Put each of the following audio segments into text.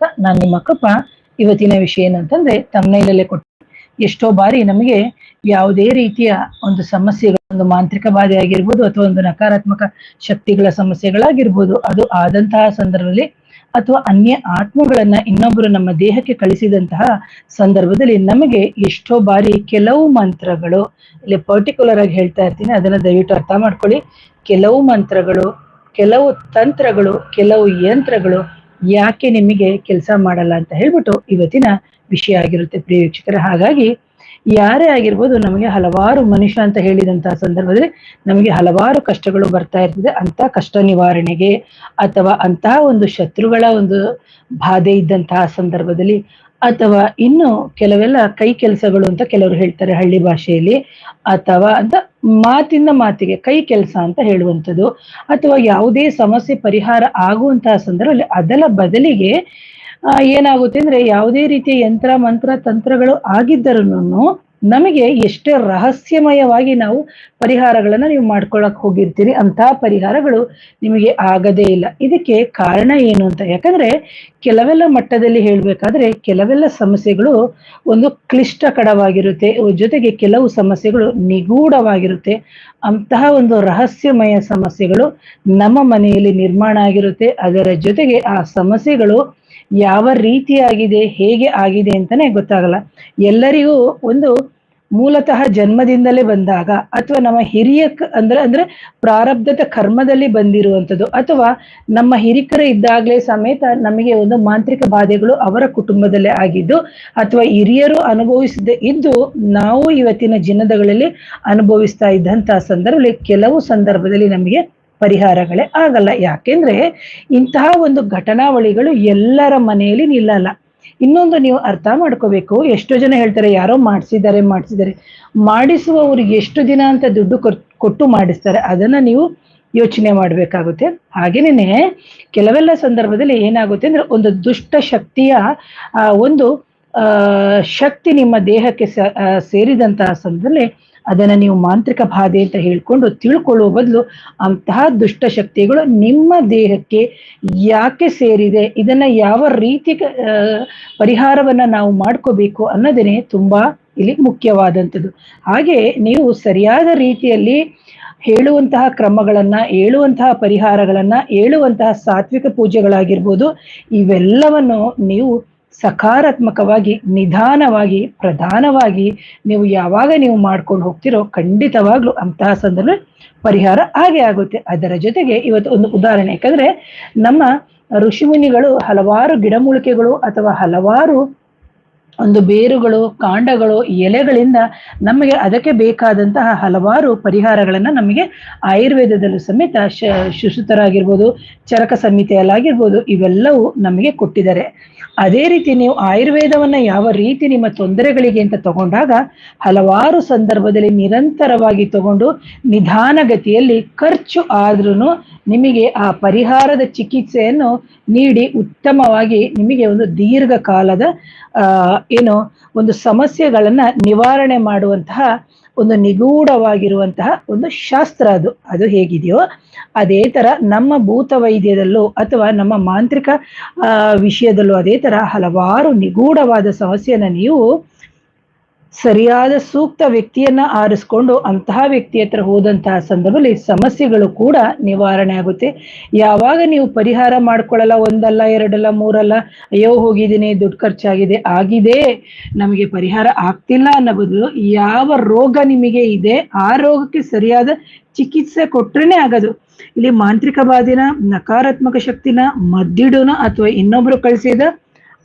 ಹೇಳ್ತಾ ನಾನು ನಿಮ್ಮ ಇವತ್ತಿನ ವಿಷಯ ಏನಂತಂದ್ರೆ ತಮ್ಮನೈಲಲ್ಲೇ ಕೊಟ್ಟು ಎಷ್ಟೋ ಬಾರಿ ನಮಗೆ ಯಾವುದೇ ರೀತಿಯ ಒಂದು ಸಮಸ್ಯೆಗಳು, ಒಂದು ಮಾಂತ್ರಿಕ ಬಾಧೆ ಆಗಿರ್ಬೋದು ಅಥವಾ ಒಂದು ನಕಾರಾತ್ಮಕ ಶಕ್ತಿಗಳ ಸಮಸ್ಯೆಗಳಾಗಿರ್ಬೋದು, ಅದು ಆದಂತಹ ಸಂದರ್ಭದಲ್ಲಿ ಅಥವಾ ಅನ್ಯ ಆತ್ಮಗಳನ್ನ ಇನ್ನೊಬ್ಬರು ನಮ್ಮ ದೇಹಕ್ಕೆ ಕಳಿಸಿದಂತಹ ಸಂದರ್ಭದಲ್ಲಿ ನಮಗೆ ಎಷ್ಟೋ ಬಾರಿ ಕೆಲವು ಮಂತ್ರಗಳು, ಇಲ್ಲಿ ಪರ್ಟಿಕ್ಯುಲರ್ ಆಗಿ ಹೇಳ್ತಾ ಇರ್ತೀನಿ, ಅದನ್ನ ದಯವಿಟ್ಟು ಅರ್ಥ ಮಾಡ್ಕೊಳ್ಳಿ. ಕೆಲವು ಮಂತ್ರಗಳು, ಕೆಲವು ತಂತ್ರಗಳು, ಕೆಲವು ಯಂತ್ರಗಳು ಯಾಕೆ ನಿಮಗೆ ಕೆಲಸ ಮಾಡಲ್ಲ ಅಂತ ಹೇಳ್ಬಿಟ್ಟು ಇವತ್ತಿನ ವಿಷಯ ಆಗಿರುತ್ತೆ ಪ್ರಿಯ ಹಾಗಾಗಿ ಯಾರೇ ಆಗಿರ್ಬೋದು ನಮಗೆ ಹಲವಾರು ಮನುಷ್ಯ ಅಂತ ಹೇಳಿದಂತಹ ಸಂದರ್ಭದಲ್ಲಿ ನಮಗೆ ಹಲವಾರು ಕಷ್ಟಗಳು ಬರ್ತಾ ಇರ್ತದೆ. ಅಂತ ಕಷ್ಟ ನಿವಾರಣೆಗೆ ಅಥವಾ ಅಂತಹ ಒಂದು ಶತ್ರುಗಳ ಒಂದು ಬಾಧೆ ಇದ್ದಂತಹ ಸಂದರ್ಭದಲ್ಲಿ ಅಥವಾ ಇನ್ನು ಕೆಲವೆಲ್ಲ ಕೈ ಕೆಲಸಗಳು ಅಂತ ಕೆಲವರು ಹೇಳ್ತಾರೆ ಹಳ್ಳಿ ಭಾಷೆಯಲ್ಲಿ. ಅಥವಾ ಅಂತ ಮಾತಿನ ಮಾತಿಗೆ ಕೈ ಕೆಲಸ ಅಂತ ಹೇಳುವಂಥದ್ದು. ಅಥವಾ ಯಾವುದೇ ಸಮಸ್ಯೆ ಪರಿಹಾರ ಆಗುವಂತಹ ಸಂದರ್ಭದಲ್ಲಿ ಅದರ ಬದಲಿಗೆ ಏನಾಗುತ್ತೆ ಅಂದ್ರೆ ಯಾವುದೇ ರೀತಿಯ ಯಂತ್ರ, ಮಂತ್ರ, ತಂತ್ರಗಳು ಆಗಿದ್ದರೂನು ನಮಗೆ ಎಷ್ಟೇ ರಹಸ್ಯಮಯವಾಗಿ ನಾವು ಪರಿಹಾರಗಳನ್ನ ನೀವು ಮಾಡ್ಕೊಳಕ್ ಹೋಗಿರ್ತೀರಿ ಅಂತಹ ಪರಿಹಾರಗಳು ನಿಮಗೆ ಆಗದೇ ಇಲ್ಲ. ಇದಕ್ಕೆ ಕಾರಣ ಏನು ಅಂತ, ಯಾಕಂದ್ರೆ ಕೆಲವೆಲ್ಲ ಮಟ್ಟದಲ್ಲಿ ಹೇಳ್ಬೇಕಾದ್ರೆ ಕೆಲವೆಲ್ಲ ಸಮಸ್ಯೆಗಳು ಒಂದು ಕ್ಲಿಷ್ಟಕರವಾಗಿರುತ್ತೆ ಜೊತೆಗೆ ಕೆಲವು ಸಮಸ್ಯೆಗಳು ನಿಗೂಢವಾಗಿರುತ್ತೆ. ಅಂತಹ ಒಂದು ರಹಸ್ಯಮಯ ಸಮಸ್ಯೆಗಳು ನಮ್ಮ ಮನೆಯಲ್ಲಿ ನಿರ್ಮಾಣ ಆಗಿರುತ್ತೆ. ಅದರ ಜೊತೆಗೆ ಆ ಸಮಸ್ಯೆಗಳು ಯಾವ ರೀತಿಯಾಗಿದೆ ಹೇಗೆ ಆಗಿದೆ ಅಂತಾನೆ ಗೊತ್ತಾಗಲ್ಲ. ಎಲ್ಲರಿಗೂ ಒಂದು ಮೂಲತಃ ಜನ್ಮದಿಂದಲೇ ಬಂದಾಗ ಅಥವಾ ನಮ್ಮ ಹಿರಿಯ ಅಂದ್ರೆ ಅಂದ್ರೆ ಪ್ರಾರಬ್ಧದ ಕರ್ಮದಲ್ಲಿ ಬಂದಿರುವಂಥದ್ದು ಅಥವಾ ನಮ್ಮ ಹಿರಿಕರ ಇದ್ದಾಗಲೇ ಸಮೇತ ನಮಗೆ ಒಂದು ಮಾಂತ್ರಿಕ ಬಾಧೆಗಳು ಅವರ ಕುಟುಂಬದಲ್ಲೇ ಆಗಿದ್ದು ಅಥವಾ ಹಿರಿಯರು ಅನುಭವಿಸದೆ ಇದ್ದು ನಾವು ಇವತ್ತಿನ ಜಿನ್ನದಗಳಲ್ಲಿ ಅನುಭವಿಸ್ತಾ ಇದ್ದಂತಹ ಸಂದರ್ಭದಲ್ಲಿ ಕೆಲವು ಸಂದರ್ಭದಲ್ಲಿ ನಮಗೆ ಪರಿಹಾರಗಳೇ ಆಗಲ್ಲ. ಯಾಕೆಂದ್ರೆ ಇಂತಹ ಒಂದು ಘಟನಾವಳಿಗಳು ಎಲ್ಲರ ಮನೆಯಲ್ಲಿ ನಿಲ್ಲಲ್ಲ. ಇನ್ನೊಂದು ನೀವು ಅರ್ಥ ಮಾಡ್ಕೋಬೇಕು, ಎಷ್ಟೋ ಜನ ಹೇಳ್ತಾರೆ, ಯಾರೋ ಮಾಡಿಸಿದ್ದಾರೆ ಮಾಡಿಸಿದ್ದಾರೆ. ಮಾಡಿಸುವವರು ಎಷ್ಟು ದಿನ ಅಂತ ದುಡ್ಡು ಕೊಟ್- ಕೊಟ್ಟು ಮಾಡಿಸ್ತಾರೆ, ಅದನ್ನ ನೀವು ಯೋಚನೆ ಮಾಡ್ಬೇಕಾಗುತ್ತೆ. ಹಾಗೇನೆ ಕೆಲವೆಲ್ಲ ಸಂದರ್ಭದಲ್ಲಿ ಏನಾಗುತ್ತೆ ಅಂದ್ರೆ ಒಂದು ದುಷ್ಟ ಶಕ್ತಿಯ ಒಂದು ಶಕ್ತಿ ನಿಮ್ಮ ದೇಹಕ್ಕೆ ಸೇರಿದಂತಹ ಸಂದರ್ಭದಲ್ಲಿ ಅದನ್ನ ನೀವು ಮಾಂತ್ರಿಕ ಬಾಧೆ ಅಂತ ಹೇಳ್ಕೊಂಡು ತಿಳ್ಕೊಳ್ಳುವ ಬದಲು ಅಂತಹ ದುಷ್ಟಶಕ್ತಿಗಳು ನಿಮ್ಮ ದೇಹಕ್ಕೆ ಯಾಕೆ ಸೇರಿದೆ? ಇದನ್ನ ಯಾವ ರೀತಿ ಪರಿಹಾರವನ್ನ ನಾವು ಮಾಡ್ಕೋಬೇಕು ಅನ್ನೋದೇನೆ ತುಂಬಾ ಇಲ್ಲಿ ಮುಖ್ಯವಾದಂಥದ್ದು. ಹಾಗೆ ನೀವು ಸರಿಯಾದ ರೀತಿಯಲ್ಲಿ ಹೇಳುವಂತಹ ಕ್ರಮಗಳನ್ನ, ಹೇಳುವಂತಹ ಪರಿಹಾರಗಳನ್ನ, ಹೇಳುವಂತಹ ಸಾತ್ವಿಕ ಪೂಜೆಗಳಾಗಿರ್ಬೋದು, ಇವೆಲ್ಲವನ್ನು ನೀವು ಸಕಾರಾತ್ಮಕವಾಗಿ, ನಿಧಾನವಾಗಿ, ಪ್ರಧಾನವಾಗಿ ನೀವು ಯಾವಾಗ ನೀವು ಮಾಡ್ಕೊಂಡು ಹೋಗ್ತಿರೋ ಖಂಡಿತವಾಗ್ಲೂ ಅಂತಹ ಸಂದರ್ಭ ಪರಿಹಾರ ಹಾಗೆ ಆಗುತ್ತೆ. ಅದರ ಜೊತೆಗೆ ಇವತ್ತು ಒಂದು ಉದಾಹರಣೆ, ಯಾಕಂದ್ರೆ ನಮ್ಮ ಋಷಿಮುನಿಗಳು ಹಲವಾರು ಗಿಡಮೂಲಿಕೆಗಳು ಅಥವಾ ಹಲವಾರು ಒಂದು ಬೇರುಗಳು, ಕಾಂಡಗಳು, ಎಲೆಗಳಿಂದ ನಮಗೆ ಅದಕ್ಕೆ ಬೇಕಾದಂತಹ ಹಲವಾರು ಪರಿಹಾರಗಳನ್ನ ನಮಗೆ ಆಯುರ್ವೇದದಲ್ಲೂ ಸಮೇತ ಶ ಸುಶ್ರುತರಾಗಿರ್ಬೋದು ಚರಕ ಸಂಹಿತೆಯಲ್ಲಾಗಿರ್ಬೋದು, ಇವೆಲ್ಲವೂ ನಮಗೆ ಕೊಟ್ಟಿದ್ದಾರೆ. ಅದೇ ರೀತಿ ನೀವು ಆಯುರ್ವೇದವನ್ನ ಯಾವ ರೀತಿ ನಿಮ್ಮ ತೊಂದರೆಗಳಿಗೆ ಅಂತ ತಗೊಂಡಾಗ ಹಲವಾರು ಸಂದರ್ಭದಲ್ಲಿ ನಿರಂತರವಾಗಿ ತಗೊಂಡು ನಿಧಾನಗತಿಯಲ್ಲಿ ಖರ್ಚು ಆದ್ರೂ ನಿಮಗೆ ಆ ಪರಿಹಾರದ ಚಿಕಿತ್ಸೆಯನ್ನು ನೀಡಿ ಉತ್ತಮವಾಗಿ ನಿಮಗೆ ಒಂದು ದೀರ್ಘಕಾಲದ ಏನು ಒಂದು ಸಮಸ್ಯೆಗಳನ್ನ ನಿವಾರಣೆ ಮಾಡುವಂತಹ ಒಂದು ನಿಗೂಢವಾಗಿರುವಂತಹ ಒಂದು ಶಾಸ್ತ್ರ ಅದು. ಅದು ಹೇಗಿದೆಯೋ ಅದೇ ತರ ನಮ್ಮ ಭೂತ ವೈದ್ಯದಲ್ಲೂ ಅಥವಾ ನಮ್ಮ ಮಾಂತ್ರಿಕ ವಿಷಯದಲ್ಲೂ ಅದೇ ತರ ಹಲವಾರು ನಿಗೂಢವಾದ ಸಮಸ್ಯೆಯನ್ನ ನೀವು ಸರಿಯಾದ ಸೂಕ್ತ ವ್ಯಕ್ತಿಯನ್ನ ಆರಿಸ್ಕೊಂಡು ಅಂತಹ ವ್ಯಕ್ತಿ ಹತ್ರ ಹೋದಂತಹ ಸಂದರ್ಭದಲ್ಲಿ ಸಮಸ್ಯೆಗಳು ಕೂಡ ನಿವಾರಣೆ ಆಗುತ್ತೆ. ಯಾವಾಗ ನೀವು ಪರಿಹಾರ ಮಾಡ್ಕೊಳ್ಳಲ್ಲ, ಒಂದಲ್ಲ, ಎರಡಲ್ಲ, ಮೂರಲ್ಲ, ಅಯ್ಯೋ ಹೋಗಿದ್ದೀನಿ, ದುಡ್ಡು ಖರ್ಚಾಗಿದೆ, ಆಗಿದೆ, ನಮಗೆ ಪರಿಹಾರ ಆಗ್ತಿಲ್ಲ ಅನ್ನೋ ಬದಲು ಯಾವ ರೋಗ ನಿಮಗೆ ಇದೆ, ಆ ರೋಗಕ್ಕೆ ಸರಿಯಾದ ಚಿಕಿತ್ಸೆ ಕೊಟ್ರೇನೆ ಆಗೋದು. ಇಲ್ಲಿ ಮಾಂತ್ರಿಕ ಬಾಧಿನ ನಕಾರಾತ್ಮಕ ಶಕ್ತಿನ, ಮದ್ದಿಡೋನ ಅಥವಾ ಇನ್ನೊಬ್ರು ಕಳಿಸಿದ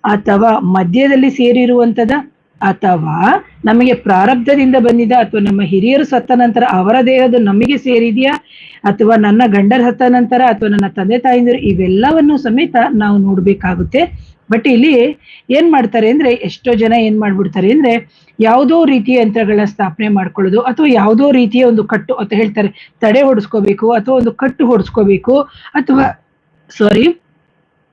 ಅಥವಾ ಮಧ್ಯದಲ್ಲಿ ಸೇರಿರುವಂತದ ಅಥವಾ ನಮಗೆ ಪ್ರಾರಬ್ಧದಿಂದ ಬಂದಿದ ಅಥವಾ ನಮ್ಮ ಹಿರಿಯರು ಸತ್ತ ನಂತರ ಅವರ ದೇಹದ ನಮಗೆ ಸೇರಿದೆಯಾ? ಅಥವಾ ನನ್ನ ಗಂಡರ ಸತ್ತ ನಂತರ ಅಥವಾ ನನ್ನ ತಂದೆ ತಾಯಿಂದರು ಇವೆಲ್ಲವನ್ನು ಸಮೇತ ನಾವು ನೋಡ್ಬೇಕಾಗುತ್ತೆ. ಬಟ್ ಇಲ್ಲಿ ಏನ್ ಮಾಡ್ತಾರೆ ಅಂದ್ರೆ ಎಷ್ಟೋ ಜನ ಏನ್ ಮಾಡ್ಬಿಡ್ತಾರೆ ಅಂದ್ರೆ ಯಾವುದೋ ರೀತಿಯ ಯಂತ್ರಗಳನ್ನ ಸ್ಥಾಪನೆ ಮಾಡ್ಕೊಳ್ಳೋದು ಅಥವಾ ಯಾವುದೋ ರೀತಿಯ ಒಂದು ಕಟ್ಟು ಅಂತ ಹೇಳ್ತಾರೆ. ತಡೆ ಹೊಡಿಸ್ಕೋಬೇಕು ಅಥವಾ ಒಂದು ಕಟ್ಟು ಹೊಡಿಸ್ಕೋಬೇಕು ಅಥವಾ ಸಾರಿ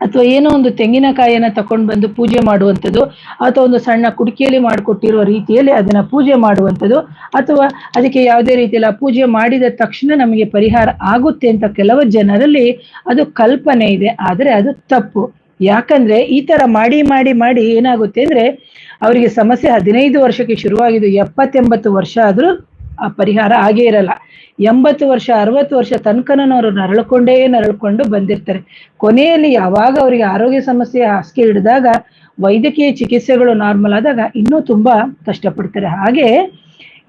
ಅಥವಾ ಏನೋ ಒಂದು ತೆಂಗಿನಕಾಯಿಯನ್ನ ತಕೊಂಡು ಬಂದು ಪೂಜೆ ಮಾಡುವಂಥದ್ದು, ಅಥವಾ ಒಂದು ಸಣ್ಣ ಕುಡಿಕೆಯಲ್ಲಿ ಮಾಡಿಕೊಟ್ಟಿರುವ ರೀತಿಯಲ್ಲಿ ಅದನ್ನ ಪೂಜೆ ಮಾಡುವಂಥದ್ದು, ಅಥವಾ ಅದಕ್ಕೆ ಯಾವುದೇ ರೀತಿಯಲ್ಲಿ ಪೂಜೆ ಮಾಡಿದ ತಕ್ಷಣ ನಮಗೆ ಪರಿಹಾರ ಆಗುತ್ತೆ ಅಂತ ಕೆಲವು ಜನರಲ್ಲಿ ಅದು ಕಲ್ಪನೆ ಇದೆ. ಆದರೆ ಅದು ತಪ್ಪು. ಯಾಕಂದ್ರೆ ಈ ತರ ಮಾಡಿ ಮಾಡಿ ಮಾಡಿ ಏನಾಗುತ್ತೆ ಅಂದ್ರೆ ಅವರಿಗೆ ಸಮಸ್ಯೆ ಹದಿನೈದು ವರ್ಷಕ್ಕೆ ಶುರುವಾಗಿದ್ದು ಎಪ್ಪತ್ತೆಂಬತ್ತು ವರ್ಷ ಆದ್ರೂ ಆ ಪರಿಹಾರ ಆಗೇ ಇರಲ್ಲ. ಎಂಬತ್ತು ವರ್ಷ, ಅರವತ್ತು ವರ್ಷ ತನಕನೂ ಅವರು ನರಳ್ಕೊಂಡೇ ನರಳ್ಕೊಂಡು ಬಂದಿರ್ತಾರೆ. ಕೊನೆಯಲ್ಲಿ ಯಾವಾಗ ಅವರಿಗೆ ಆರೋಗ್ಯ ಸಮಸ್ಯೆ, ಹಾಸಿಗೆ ಹಿಡಿದಾಗ, ವೈದ್ಯಕೀಯ ಚಿಕಿತ್ಸೆಗಳು ನಾರ್ಮಲ್ ಆದಾಗ ಇನ್ನೂ ತುಂಬಾ ಕಷ್ಟಪಡ್ತಾರೆ. ಹಾಗೆ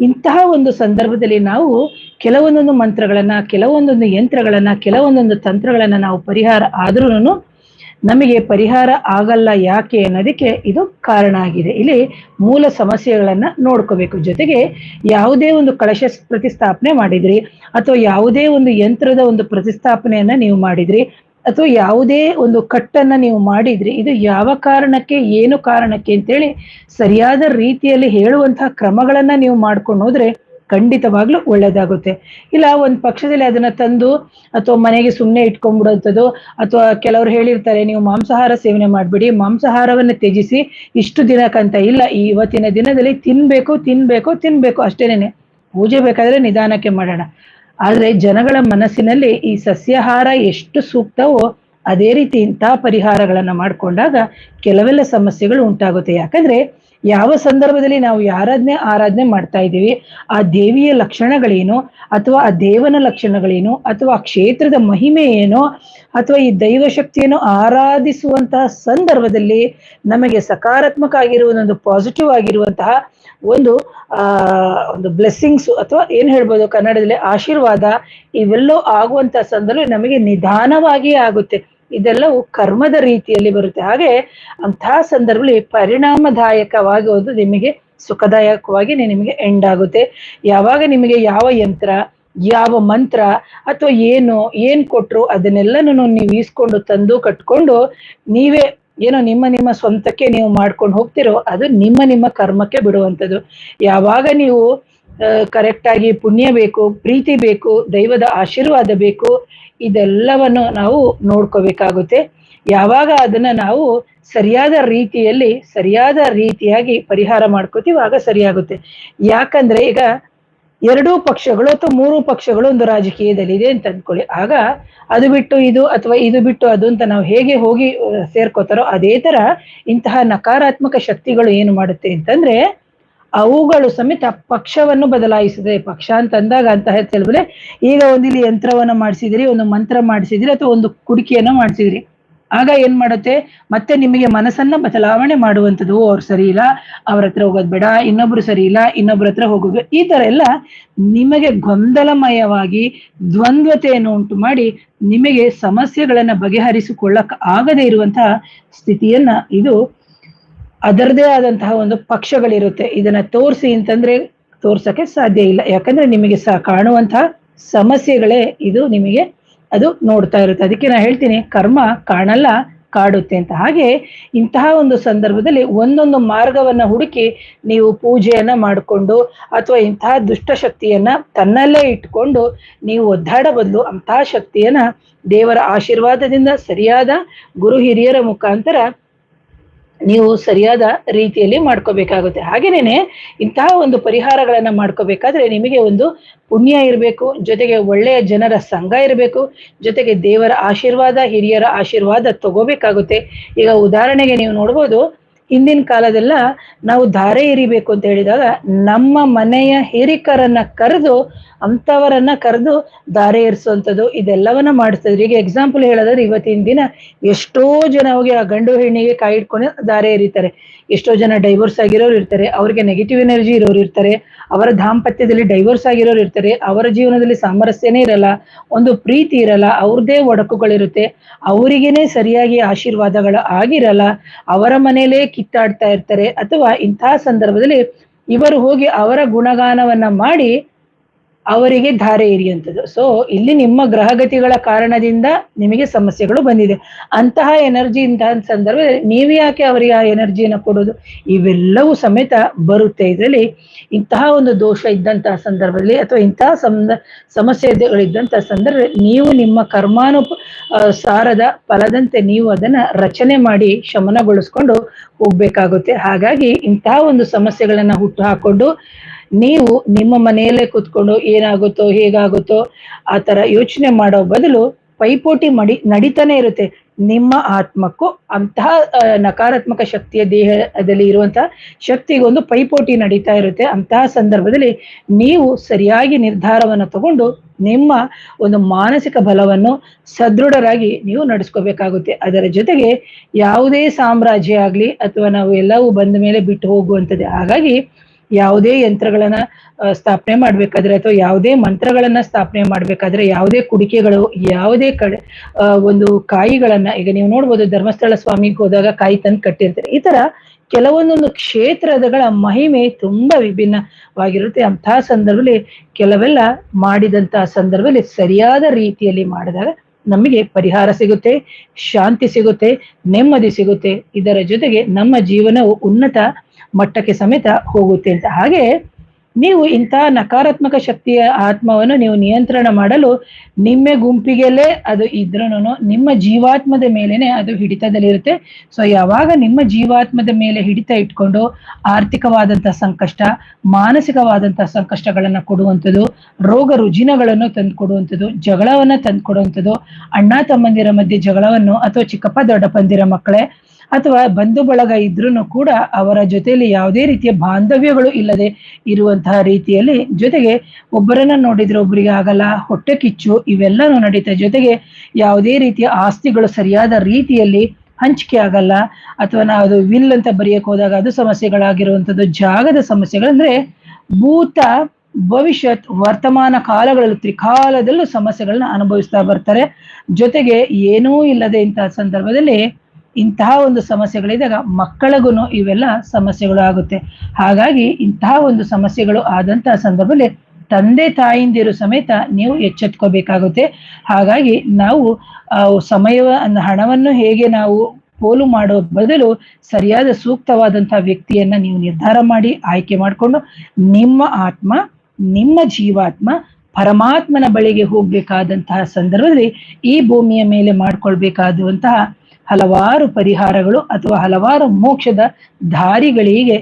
ಇಂತಹ ಒಂದು ಸಂದರ್ಭದಲ್ಲಿ ನಾವು ಕೆಲವೊಂದೊಂದು ಮಂತ್ರಗಳನ್ನ, ಕೆಲವೊಂದೊಂದು ಯಂತ್ರಗಳನ್ನ, ಕೆಲವೊಂದೊಂದು ತಂತ್ರಗಳನ್ನ ನಾವು ಪರಿಹಾರ ಆದ್ರೂ ನಮಗೆ ಪರಿಹಾರ ಆಗಲ್ಲ ಯಾಕೆ ಅನ್ನೋದಕ್ಕೆ ಇದು ಕಾರಣ ಆಗಿದೆ. ಇಲ್ಲಿ ಮೂಲ ಸಮಸ್ಯೆಗಳನ್ನು ನೋಡ್ಕೋಬೇಕು. ಜೊತೆಗೆ ಯಾವುದೇ ಒಂದು ಕಳಶ ಪ್ರತಿಸ್ಥಾಪನೆ ಮಾಡಿದ್ರಿ, ಅಥವಾ ಯಾವುದೇ ಒಂದು ಯಂತ್ರದ ಒಂದು ಪ್ರತಿಸ್ಥಾಪನೆಯನ್ನ ನೀವು ಮಾಡಿದ್ರಿ, ಅಥವಾ ಯಾವುದೇ ಒಂದು ಕಟ್ಟನ್ನ ನೀವು ಮಾಡಿದ್ರಿ, ಇದು ಯಾವ ಕಾರಣಕ್ಕೆ, ಏನು ಕಾರಣಕ್ಕೆ ಅಂತೇಳಿ ಸರಿಯಾದ ರೀತಿಯಲ್ಲಿ ಹೇಳುವಂತಹ ಕ್ರಮಗಳನ್ನು ನೀವು ಮಾಡ್ಕೊಂಡು ಹೋದ್ರೆ ಖಂಡಿತವಾಗ್ಲೂ ಒಳ್ಳೇದಾಗುತ್ತೆ. ಇಲ್ಲ, ಒಂದು ಪಕ್ಷದಲ್ಲಿ ಅದನ್ನ ತಂದು ಅಥವಾ ಮನೆಗೆ ಸುಮ್ಮನೆ ಇಟ್ಕೊಂಡ್ಬಿಡುವಂಥದ್ದು ಅಥವಾ ಕೆಲವರು ಹೇಳಿರ್ತಾರೆ, ನೀವು ಮಾಂಸಾಹಾರ ಸೇವನೆ ಮಾಡಬೇಡಿ, ಮಾಂಸಾಹಾರವನ್ನು ತ್ಯಜಿಸಿ, ಇಷ್ಟು ದಿನಕ್ಕಂತ ಇಲ್ಲ, ಈ ಇವತ್ತಿನ ದಿನದಲ್ಲಿ ತಿನ್ಬೇಕು ತಿನ್ಬೇಕು ತಿನ್ಬೇಕು ಅಷ್ಟೇನೆ ಪೂಜೆ ಬೇಕಾದ್ರೆ ನಿಧಾನಕ್ಕೆ ಮಾಡೋಣ. ಆದರೆ ಜನಗಳ ಮನಸ್ಸಿನಲ್ಲಿ ಈ ಸಸ್ಯಾಹಾರ ಎಷ್ಟು ಸೂಕ್ತವೋ ಅದೇ ರೀತಿ ಇಂಥ ಪರಿಹಾರಗಳನ್ನು ಮಾಡ್ಕೊಂಡಾಗ ಕೆಲವೆಲ್ಲ ಸಮಸ್ಯೆಗಳು ಉಂಟಾಗುತ್ತೆ. ಯಾಕಂದ್ರೆ ಯಾವ ಸಂದರ್ಭದಲ್ಲಿ ನಾವು ಯಾರಾಧನೆ, ಆರಾಧನೆ ಮಾಡ್ತಾ ಇದ್ದೀವಿ, ಆ ದೇವಿಯ ಲಕ್ಷಣಗಳೇನು, ಅಥವಾ ಆ ದೇವನ ಲಕ್ಷಣಗಳೇನು, ಅಥವಾ ಆ ಕ್ಷೇತ್ರದ ಮಹಿಮೆ ಏನು, ಅಥವಾ ಈ ದೈವ ಶಕ್ತಿಯನ್ನು ಆರಾಧಿಸುವಂತಹ ಸಂದರ್ಭದಲ್ಲಿ ನಮಗೆ ಸಕಾರಾತ್ಮಕ ಆಗಿರುವುದೊಂದು ಪಾಸಿಟಿವ್ ಆಗಿರುವಂತಹ ಒಂದು, ಆ, ಒಂದು ಬ್ಲೆಸ್ಸಿಂಗ್ಸ್ ಅಥವಾ ಏನ್ ಹೇಳ್ಬೋದು ಕನ್ನಡದಲ್ಲಿ ಆಶೀರ್ವಾದ ಇವೆಲ್ಲೋ ಆಗುವಂತಹ ಸಂದರ್ಭ ನಮಗೆ ನಿಧಾನವಾಗಿ ಆಗುತ್ತೆ. ಇದೆಲ್ಲವೂ ಕರ್ಮದ ರೀತಿಯಲ್ಲಿ ಬರುತ್ತೆ. ಹಾಗೆ ಅಂತಹ ಸಂದರ್ಭದಲ್ಲಿ ಪರಿಣಾಮದಾಯಕವಾಗುವುದು ನಿಮಗೆ ಸುಖದಾಯಕವಾಗಿ ನಿಮಗೆ ಎಂಡ್ ಆಗುತ್ತೆ. ಯಾವಾಗ ನಿಮಗೆ ಯಾವ ಯಂತ್ರ, ಯಾವ ಮಂತ್ರ ಅಥವಾ ಏನು, ಏನ್ ಕೊಟ್ರು ಅದನ್ನೆಲ್ಲನೂ ನೀವು ಈಸ್ಕೊಂಡು ತಂದು ಕಟ್ಕೊಂಡು ನೀವೇ ಏನೋ ನಿಮ್ಮ ನಿಮ್ಮ ಸ್ವಂತಕ್ಕೆ ನೀವು ಮಾಡ್ಕೊಂಡು ಹೋಗ್ತಿರೋ ಅದು ನಿಮ್ಮ ನಿಮ್ಮ ಕರ್ಮಕ್ಕೆ ಬಿಡುವಂಥದ್ದು. ಯಾವಾಗ ನೀವು ಕರೆಕ್ಟ್ ಆಗಿ ಪುಣ್ಯ ಬೇಕು, ಪ್ರೀತಿ ಬೇಕು, ದೈವದ ಆಶೀರ್ವಾದ ಬೇಕು, ಇದೆಲ್ಲವನ್ನು ನಾವು ನೋಡ್ಕೋಬೇಕಾಗುತ್ತೆ. ಯಾವಾಗ ಅದನ್ನ ನಾವು ಸರಿಯಾದ ರೀತಿಯಲ್ಲಿ, ಸರಿಯಾದ ರೀತಿಯಾಗಿ ಪರಿಹಾರ ಮಾಡ್ಕೋತೀವಿ ಆಗ ಸರಿಯಾಗುತ್ತೆ. ಯಾಕಂದ್ರೆ ಈಗ ಎರಡೂ ಪಕ್ಷಗಳು ಅಥವಾ ಮೂರು ಪಕ್ಷಗಳು ಒಂದು ರಾಜಕೀಯದಲ್ಲಿ ಇದೆ ಅಂತ ಅಂದ್ಕೊಳ್ಳಿ. ಆಗ ಅದು ಬಿಟ್ಟು ಇದು ಅಥವಾ ಇದು ಬಿಟ್ಟು ಅದು ಅಂತ ನಾವು ಹೇಗೆ ಹೋಗಿ ಸೇರ್ಕೋತಾರೋ ಅದೇ ತರ ಇಂತಹ ನಕಾರಾತ್ಮಕ ಶಕ್ತಿಗಳು ಏನು ಮಾಡುತ್ತೆ ಅಂತಂದ್ರೆ ಅವುಗಳು ಸಮೇತ ಪಕ್ಷವನ್ನು ಬದಲಾಯಿಸಿದೆ. ಪಕ್ಷ ಅಂತ ಅಂದಾಗ ಅಂತ ಹೇಳಿದ್ರೆ ಈಗ ಒಂದಿಲ್ಲಿ ಯಂತ್ರವನ್ನ ಮಾಡಿಸಿದಿರಿ, ಒಂದು ಮಂತ್ರ ಮಾಡಿಸಿದಿರಿ ಅಥವಾ ಒಂದು ಕುಡಿಕೆಯನ್ನ ಮಾಡಿಸಿದಿರಿ. ಆಗ ಏನ್ ಮಾಡುತ್ತೆ? ಮತ್ತೆ ನಿಮಗೆ ಮನಸ್ಸನ್ನ ಬದಲಾವಣೆ ಮಾಡುವಂಥದ್ದು. ಅವ್ರು ಸರಿ ಇಲ್ಲ, ಅವ್ರ ಹತ್ರ ಹೋಗೋದ್ ಬೇಡ, ಇನ್ನೊಬ್ರು ಸರಿ ಇಲ್ಲ, ಇನ್ನೊಬ್ರ ಹತ್ರ ಹೋಗೋದು. ಈ ತರ ಎಲ್ಲ ನಿಮಗೆ ಗೊಂದಲಮಯವಾಗಿ ದ್ವಂದ್ವತೆಯನ್ನು ಉಂಟು ಮಾಡಿ ನಿಮಗೆ ಸಮಸ್ಯೆಗಳನ್ನ ಬಗೆಹರಿಸಿಕೊಳ್ಳಕ್ ಆಗದೇ ಇರುವಂತಹ ಸ್ಥಿತಿಯನ್ನ ಇದು ಅದರದೇ ಆದಂತಹ ಒಂದು ಪಕ್ಷಗಳಿರುತ್ತೆ. ಇದನ್ನ ತೋರಿಸಿ ಅಂತಂದ್ರೆ ತೋರ್ಸಕ್ಕೆ ಸಾಧ್ಯ ಇಲ್ಲ. ಯಾಕಂದ್ರೆ ನಿಮಗೆ ಸಹ ಕಾಣುವಂತಹ ಸಮಸ್ಯೆಗಳೇ ಇದು ನಿಮಗೆ ಅದು ನೋಡ್ತಾ ಇರುತ್ತೆ. ಅದಕ್ಕೆ ನಾ ಹೇಳ್ತೀನಿ, ಕರ್ಮ ಕಾಣಲ್ಲ, ಕಾಡುತ್ತೆ ಅಂತ. ಹಾಗೆ ಇಂತಹ ಒಂದು ಸಂದರ್ಭದಲ್ಲಿ ಒಂದೊಂದು ಮಾರ್ಗವನ್ನ ಹುಡುಕಿ ನೀವು ಪೂಜೆಯನ್ನ ಮಾಡಿಕೊಂಡು ಅಥವಾ ಇಂತಹ ದುಷ್ಟಶಕ್ತಿಯನ್ನ ತನ್ನಲ್ಲೇ ಇಟ್ಕೊಂಡು ನೀವು ಒದ್ದಾಡ ಬದಲು ಅಂತಹ ಶಕ್ತಿಯನ್ನ ದೇವರ ಆಶೀರ್ವಾದದಿಂದ ಸರಿಯಾದ ಗುರು ಹಿರಿಯರ ಮುಖಾಂತರ ನೀವು ಸರಿಯಾದ ರೀತಿಯಲ್ಲಿ ಮಾಡ್ಕೋಬೇಕಾಗುತ್ತೆ. ಹಾಗೇನೇನೆ ಇಂತಹ ಒಂದು ಪರಿಹಾರಗಳನ್ನ ಮಾಡ್ಕೋಬೇಕಾದ್ರೆ ನಿಮಗೆ ಒಂದು ಪುಣ್ಯ ಇರಬೇಕು, ಜೊತೆಗೆ ಒಳ್ಳೆಯ ಜನರ ಸಂಘ ಇರಬೇಕು, ಜೊತೆಗೆ ದೇವರ ಆಶೀರ್ವಾದ, ಹಿರಿಯರ ಆಶೀರ್ವಾದ ತಗೋಬೇಕಾಗುತ್ತೆ. ಈಗ ಉದಾಹರಣೆಗೆ ನೀವು ನೋಡ್ಬೋದು ಹಿಂದಿನ ಕಾಲದೆಲ್ಲ ನಾವು ಧಾರೆ ಇರಿಬೇಕು ಅಂತ ಹೇಳಿದಾಗ ನಮ್ಮ ಮನೆಯ ಹಿರಿಕರನ್ನ ಕರೆದು, ಅಂಥವರನ್ನ ಕರೆದು ಧಾರೆ ಇರಿಸುವಂಥದ್ದು ಇದೆಲ್ಲವನ್ನ ಮಾಡಿಸ್ತಿದ್ರು ಈಗ ಎಕ್ಸಾಂಪಲ್ ಹೇಳೋದಾದ್ರೆ ಇವತ್ತಿನ ದಿನ ಎಷ್ಟೋ ಜನ ಹೋಗಿ ಆ ಗಂಡು ಹೆಣ್ಣಿಗೆ ಕಾಯಿ ಇಟ್ಕೊಂಡು ದಾರೆ ಎರಿತಾರೆ. ಎಷ್ಟೋ ಜನ ಡೈವರ್ಸ್ ಆಗಿರೋರು ಇರ್ತಾರೆ, ಅವರಿಗೆ ನೆಗೆಟಿವ್ ಎನರ್ಜಿ ಇರೋರು ಇರ್ತಾರೆ, ಅವರ ದಾಂಪತ್ಯದಲ್ಲಿ ಡೈವರ್ಸ್ ಆಗಿರೋರು ಇರ್ತಾರೆ, ಅವರ ಜೀವನದಲ್ಲಿ ಸಾಮರಸ್ಯನೇ ಇರಲ್ಲ, ಒಂದು ಪ್ರೀತಿ ಇರಲ್ಲ, ಅವ್ರದ್ದೇ ಒಡಕುಗಳಿರುತ್ತೆ, ಅವರಿಗೇನೆ ಸರಿಯಾಗಿ ಆಶೀರ್ವಾದಗಳು ಆಗಿರಲ್ಲ, ಅವರ ಮನೆಯಲ್ಲೇ ಕಿತ್ತಾಡ್ತಾ ಇರ್ತಾರೆ, ಅಥವಾ ಇಂತಹ ಸಂದರ್ಭದಲ್ಲಿ ಇವರು ಹೋಗಿ ಅವರ ಗುಣಗಾನವನ್ನ ಮಾಡಿ ಅವರಿಗೆ ಧಾರೆ ಇರಿಯಂಥದ್ದು ಸೊ ಇಲ್ಲಿ ನಿಮ್ಮ ಗ್ರಹಗತಿಗಳ ಕಾರಣದಿಂದ ನಿಮಗೆ ಸಮಸ್ಯೆಗಳು ಬಂದಿದೆ. ಅಂತಹ ಎನರ್ಜಿ ಇಂತಹ ಸಂದರ್ಭದಲ್ಲಿ ನೀವು ಯಾಕೆ ಅವರಿಗೆ ಆ ಎನರ್ಜಿಯನ್ನು ಕೊಡೋದು? ಇವೆಲ್ಲವೂ ಸಮೇತ ಬರುತ್ತೆ. ಇದರಲ್ಲಿ ಇಂತಹ ಒಂದು ದೋಷ ಇದ್ದಂತಹ ಸಂದರ್ಭದಲ್ಲಿ ಅಥವಾ ಇಂತಹ ಸಂದ ಸಮಸ್ಯೆಗಳಿದ್ದಂತಹ ಸಂದರ್ಭದಲ್ಲಿ ನೀವು ನಿಮ್ಮ ಕರ್ಮಾನು ಸಾರದ ಫಲದಂತೆ ನೀವು ಅದನ್ನ ರಚನೆ ಮಾಡಿ ಶಮನಗೊಳಿಸ್ಕೊಂಡು ಹೋಗ್ಬೇಕಾಗುತ್ತೆ. ಹಾಗಾಗಿ ಇಂತಹ ಒಂದು ಸಮಸ್ಯೆಗಳನ್ನ ಹುಟ್ಟು ಹಾಕೊಂಡು ನೀವು ನಿಮ್ಮ ಮನೆಯಲ್ಲೇ ಕೂತ್ಕೊಂಡು ಏನಾಗುತ್ತೋ, ಹೇಗಾಗುತ್ತೋ ಆ ತರ ಯೋಚನೆ ಮಾಡೋ ಬದಲು ಪೈಪೋಟಿ ಮಡಿ, ನಡೀತಾನೆ ಇರುತ್ತೆ. ನಿಮ್ಮ ಆತ್ಮಕ್ಕೂ ಅಂತಹ ನಕಾರಾತ್ಮಕ ಶಕ್ತಿಯ ದೇಹದಲ್ಲಿ ಇರುವಂತಹ ಶಕ್ತಿಗೊಂದು ಪೈಪೋಟಿ ನಡೀತಾ ಇರುತ್ತೆ. ಅಂತಹ ಸಂದರ್ಭದಲ್ಲಿ ನೀವು ಸರಿಯಾಗಿ ನಿರ್ಧಾರವನ್ನು ತಗೊಂಡು ನಿಮ್ಮ ಒಂದು ಮಾನಸಿಕ ಬಲವನ್ನು ಸದೃಢರಾಗಿ ನೀವು ನಡೆಸ್ಕೋಬೇಕಾಗುತ್ತೆ. ಅದರ ಜೊತೆಗೆ ಯಾವುದೇ ಸಾಮ್ರಾಜ್ಯ ಆಗ್ಲಿ ಅಥವಾ ನಾವು ಎಲ್ಲವೂ ಬಂದ ಮೇಲೆ ಬಿಟ್ಟು ಹೋಗುವಂಥದ್ದೇ. ಹಾಗಾಗಿ ಯಾವುದೇ ಯಂತ್ರಗಳನ್ನ ಸ್ಥಾಪನೆ ಮಾಡ್ಬೇಕಾದ್ರೆ ಅಥವಾ ಯಾವುದೇ ಮಂತ್ರಗಳನ್ನ ಸ್ಥಾಪನೆ ಮಾಡ್ಬೇಕಾದ್ರೆ ಯಾವುದೇ ಕುಡಿಕೆಗಳು, ಯಾವುದೇ ಕಡೆ ಒಂದು ಕಾಯಿಗಳನ್ನ, ಈಗ ನೀವು ನೋಡ್ಬೋದು ಧರ್ಮಸ್ಥಳ ಸ್ವಾಮಿಗೆ ಹೋದಾಗ ಕಾಯಿ ತಂದು ಕಟ್ಟಿರ್ತಾರೆ. ಈ ತರ ಕೆಲವೊಂದೊಂದು ಕ್ಷೇತ್ರಗಳ ಮಹಿಮೆ ತುಂಬಾ ವಿಭಿನ್ನವಾಗಿರುತ್ತೆ. ಅಂತಹ ಸಂದರ್ಭದಲ್ಲಿ ಕೆಲವೆಲ್ಲ ಮಾಡಿದಂತಹ ಸಂದರ್ಭದಲ್ಲಿ ಸರಿಯಾದ ರೀತಿಯಲ್ಲಿ ಮಾಡಿದಾಗ ನಮಗೆ ಪರಿಹಾರ ಸಿಗುತ್ತೆ, ಶಾಂತಿ ಸಿಗುತ್ತೆ, ನೆಮ್ಮದಿ ಸಿಗುತ್ತೆ. ಇದರ ಜೊತೆಗೆ ನಮ್ಮ ಜೀವನವು ಉನ್ನತ ಮಟ್ಟಕ್ಕೆ ಸಮೇತ ಹೋಗುತ್ತೆ ಅಂತ. ಹಾಗೆ ನೀವು ಇಂತಹ ನಕಾರಾತ್ಮಕ ಶಕ್ತಿಯ ಆತ್ಮವನ್ನು ನೀವು ನಿಯಂತ್ರಣ ಮಾಡಲು ನಿಮ್ಮ ಗುಂಪಿಗೆಲ್ಲೇ ಅದು ಇದ್ರೂ ನಿಮ್ಮ ಜೀವಾತ್ಮದ ಮೇಲೆನೆ ಅದು ಹಿಡಿತದಲ್ಲಿರುತ್ತೆ. ಸೊ ಯಾವಾಗ ನಿಮ್ಮ ಜೀವಾತ್ಮದ ಮೇಲೆ ಹಿಡಿತ ಇಟ್ಕೊಂಡು ಆರ್ಥಿಕವಾದಂತಹ ಸಂಕಷ್ಟ ಮಾನಸಿಕವಾದಂತಹ ಸಂಕಷ್ಟಗಳನ್ನ ಕೊಡುವಂಥದ್ದು, ರೋಗ ರುಜಿನಗಳನ್ನು ತಂದು ಕೊಡುವಂಥದ್ದು ಜಗಳವನ್ನ ತಂದು ಕೊಡುವಂಥದ್ದು ಅಣ್ಣ, ತಮ್ಮಂದಿರ ಮಧ್ಯೆ ಜಗಳವನ್ನು ಅಥವಾ ಚಿಕ್ಕಪ್ಪ, ದೊಡ್ಡಪ್ಪಂದಿರ ಮಕ್ಕಳೇ ಅಥವಾ ಬಂಧು ಬಳಗ ಇದ್ರೂ ಕೂಡ ಅವರ ಜೊತೆಯಲ್ಲಿ ಯಾವುದೇ ರೀತಿಯ ಬಾಂಧವ್ಯಗಳು ಇಲ್ಲದೆ ಇರುವಂತಹ ರೀತಿಯಲ್ಲಿ ಜೊತೆಗೆ ಒಬ್ಬರನ್ನ ನೋಡಿದ್ರೆ ಒಬ್ಬರಿಗೆ ಆಗಲ್ಲ, ಹೊಟ್ಟೆ ಕಿಚ್ಚು, ಇವೆಲ್ಲನೂ ನಡೀತಾ ಜೊತೆಗೆ ಯಾವುದೇ ರೀತಿಯ ಆಸ್ತಿಗಳು ಸರಿಯಾದ ರೀತಿಯಲ್ಲಿ ಹಂಚಿಕೆ ಆಗಲ್ಲ ಅಥವಾ ನಾವು ಅದು ವಿಲ್ ಅಂತ ಬರೆಯಕ್ಕೆ ಹೋದಾಗ ಅದು ಸಮಸ್ಯೆಗಳಾಗಿರುವಂಥದ್ದು. ಜಾಗದ ಸಮಸ್ಯೆಗಳಂದ್ರೆ ಭೂತ, ಭವಿಷ್ಯತ್, ವರ್ತಮಾನ ಕಾಲಗಳಲ್ಲಿ, ತ್ರಿಕಾಲದಲ್ಲೂ ಸಮಸ್ಯೆಗಳನ್ನ ಅನುಭವಿಸ್ತಾ ಬರ್ತಾರೆ. ಜೊತೆಗೆ ಏನೂ ಇಲ್ಲದೆ ಇಂತಹ ಸಂದರ್ಭದಲ್ಲಿ ಇಂತಹ ಒಂದು ಸಮಸ್ಯೆಗಳಿದ್ದಾಗ ಮಕ್ಕಳಿಗೂ ಇವೆಲ್ಲ ಸಮಸ್ಯೆಗಳು ಆಗುತ್ತೆ. ಹಾಗಾಗಿ ಇಂತಹ ಒಂದು ಸಮಸ್ಯೆಗಳು ಆದಂತಹ ಸಂದರ್ಭದಲ್ಲಿ ತಂದೆ ತಾಯಿಂದಿರು ಸಮೇತ ನೀವು ಎಚ್ಚೆತ್ಕೋಬೇಕಾಗುತ್ತೆ. ಹಾಗಾಗಿ ನಾವು, ಆ, ಸಮಯವ ಹಣವನ್ನು ಹೇಗೆ ನಾವು ಪೋಲು ಮಾಡೋ ಬದಲು ಸರಿಯಾದ ಸೂಕ್ತವಾದಂತಹ ವ್ಯಕ್ತಿಯನ್ನ ನೀವು ನಿರ್ಧಾರ ಮಾಡಿ ಆಯ್ಕೆ ಮಾಡಿಕೊಂಡು ನಿಮ್ಮ ಆತ್ಮ, ನಿಮ್ಮ ಜೀವಾತ್ಮ ಪರಮಾತ್ಮನ ಬಳಿಗೆ ಹೋಗ್ಬೇಕಾದಂತಹ ಸಂದರ್ಭದಲ್ಲಿ ಈ ಭೂಮಿಯ ಮೇಲೆ ಮಾಡ್ಕೊಳ್ಬೇಕಾದಂತಹ ಹಲವಾರು ಪರಿಹಾರಗಳು ಅಥವಾ ಹಲವಾರು ಮೋಕ್ಷದ ದಾರಿಗಳಿಗೆ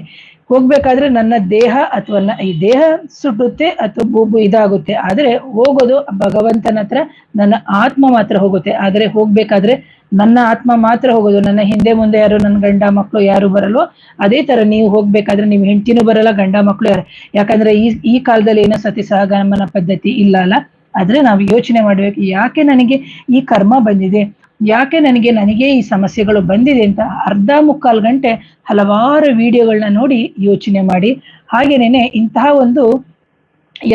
ಹೋಗ್ಬೇಕಾದ್ರೆ ನನ್ನ ದೇಹ ಅಥವಾ ಈ ದೇಹ ಸುಟ್ಟುತ್ತೆ ಅಥವಾ ಬೂಬು ಇದಾಗುತ್ತೆ. ಆದ್ರೆ ಹೋಗೋದು ಭಗವಂತನ ಹತ್ರ, ನನ್ನ ಆತ್ಮ ಮಾತ್ರ ಹೋಗುತ್ತೆ. ಆದ್ರೆ ಹೋಗ್ಬೇಕಾದ್ರೆ ನನ್ನ ಆತ್ಮ ಮಾತ್ರ ಹೋಗೋದು. ನನ್ನ ಹಿಂದೆ ಮುಂದೆ ಯಾರು, ನನ್ನ ಗಂಡ ಮಕ್ಕಳು ಯಾರು ಬರಲ್ವೋ ಅದೇ ತರ ನೀವು ಹೋಗ್ಬೇಕಾದ್ರೆ ನಿಮ್ ಹೆಂಡತಿನೂ ಬರಲ್ಲ, ಗಂಡ ಮಕ್ಕಳು ಯಾರು. ಯಾಕಂದ್ರೆ ಈ ಈ ಕಾಲದಲ್ಲಿ ಏನೋ ಸತಿ ಸಹಗಮನ ಪದ್ಧತಿ ಇಲ್ಲ ಅಲ್ಲ? ಆದ್ರೆ ನಾವು ಯೋಚನೆ ಮಾಡ್ಬೇಕು, ಯಾಕೆ ನನಗೆ ಈ ಕರ್ಮ ಬಂದಿದೆ? ಯಾಕೆ ನನಗೆ ನನಗೆ ಈ ಸಮಸ್ಯೆಗಳು ಬಂದಿದೆ ಅಂತ ಅರ್ಧ ಮುಕ್ಕಾಲು ಗಂಟೆ ಹಲವಾರು ವಿಡಿಯೋಗಳನ್ನ ನೋಡಿ ಯೋಚನೆ ಮಾಡಿ. ಹಾಗೇನೆ ಇಂತಹ ಒಂದು